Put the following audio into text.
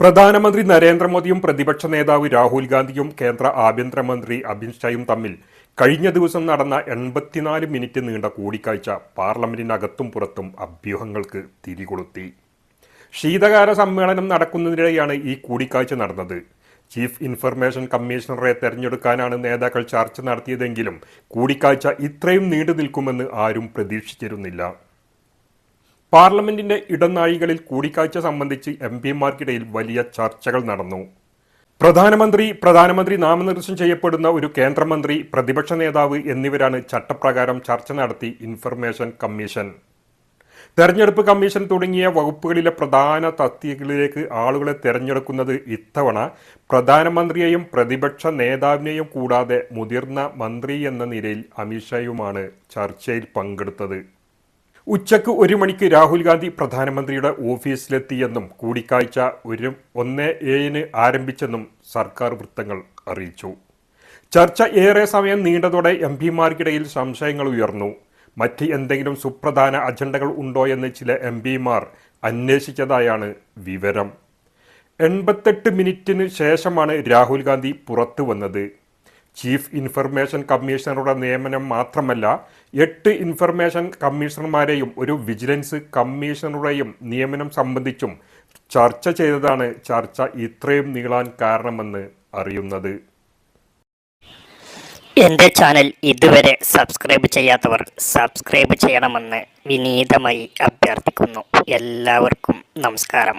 പ്രധാനമന്ത്രി നരേന്ദ്രമോദിയും പ്രതിപക്ഷ നേതാവ് രാഹുൽ ഗാന്ധിയും കേന്ദ്ര ആഭ്യന്തരമന്ത്രി അമിത് ഷായും തമ്മിൽ കഴിഞ്ഞ ദിവസം നടന്ന എൺപത്തിനാല് മിനിറ്റ് നീണ്ട കൂടിക്കാഴ്ച പാർലമെന്റിനകത്തും പുറത്തും അഭ്യൂഹങ്ങൾക്ക് തിരികൊളുത്തി. ശീതകാല സമ്മേളനം നടക്കുന്നതിനിടെയാണ് ഈ കൂടിക്കാഴ്ച നടന്നത്. ചീഫ് ഇൻഫർമേഷൻ കമ്മീഷണറെ തെരഞ്ഞെടുക്കാനാണ് നേതാക്കൾ ചർച്ച നടത്തിയതെങ്കിലും കൂടിക്കാഴ്ച ഇത്രയും നീണ്ടു നിൽക്കുമെന്ന് ആരും പ്രതീക്ഷിച്ചിരുന്നില്ല. പാർലമെന്റിന്റെ ഇടനാഴികളിൽ കൂടിക്കാഴ്ച സംബന്ധിച്ച് എം പിമാർക്കിടയിൽ വലിയ ചർച്ചകൾ നടന്നു. പ്രധാനമന്ത്രി പ്രധാനമന്ത്രി നാമനിർദ്ദേശം ചെയ്യപ്പെടുന്ന ഒരു കേന്ദ്രമന്ത്രി പ്രതിപക്ഷ നേതാവ് എന്നിവരാണ് ചട്ടപ്രകാരം ചർച്ച നടത്തി ഇൻഫർമേഷൻ കമ്മീഷൻ. തെരഞ്ഞെടുപ്പ് കമ്മീഷൻ തുടങ്ങിയ വകുപ്പുകളിലെ പ്രധാന തസ്തികകളിലേക്ക് ആളുകളെ തിരഞ്ഞെടുക്കുന്നത് ഇത്തവണ പ്രധാനമന്ത്രിയെയും പ്രതിപക്ഷ നേതാവിനെയും കൂടാതെ മുതിർന്ന മന്ത്രി എന്ന നിലയിൽ അമിത്ഷായുമാണ് ചർച്ചയിൽ പങ്കെടുത്തത്. ഉച്ചയ്ക്ക് ഒരു മണിക്ക് രാഹുൽ ഗാന്ധി പ്രധാനമന്ത്രിയുടെ ഓഫീസിലെത്തിയെന്നും കൂടിക്കാഴ്ച ഒരു ഒന്ന് ഏഴിന് ആരംഭിച്ചെന്നും സർക്കാർ വൃത്തങ്ങൾ അറിയിച്ചു. ചർച്ച ഏറെ സമയം നീണ്ടതോടെ എം പിമാർക്കിടയിൽ സംശയങ്ങൾ ഉയർന്നു. മറ്റ് എന്തെങ്കിലും സുപ്രധാന അജണ്ടകൾ ഉണ്ടോ എന്ന് ചില എം പിമാർ അന്വേഷിച്ചതായാണ് വിവരം. എൺപത്തെട്ട് മിനിറ്റിന് ശേഷമാണ് രാഹുൽ ഗാന്ധി പുറത്തു വന്നത് ചീഫ് ഇൻഫർമേഷൻ കമ്മീഷണറുടെ നിയമനം മാത്രമല്ല എട്ട് ഇൻഫർമേഷൻ കമ്മീഷണർമാരെയും ഒരു വിജിലൻസ് കമ്മീഷണറുടെയും നിയമനം സംബന്ധിച്ചും ചർച്ച ചെയ്തതാണ് ചർച്ച ഇത്രയും നീളാൻ കാരണമെന്ന് അറിയുന്നത്. എന്റെ ചാനൽ ഇതുവരെ സബ്സ്ക്രൈബ് ചെയ്യാത്തവർ സബ്സ്ക്രൈബ് ചെയ്യണമെന്ന് വിനീതമായി അഭ്യർത്ഥിക്കുന്നു. എല്ലാവർക്കും നമസ്കാരം.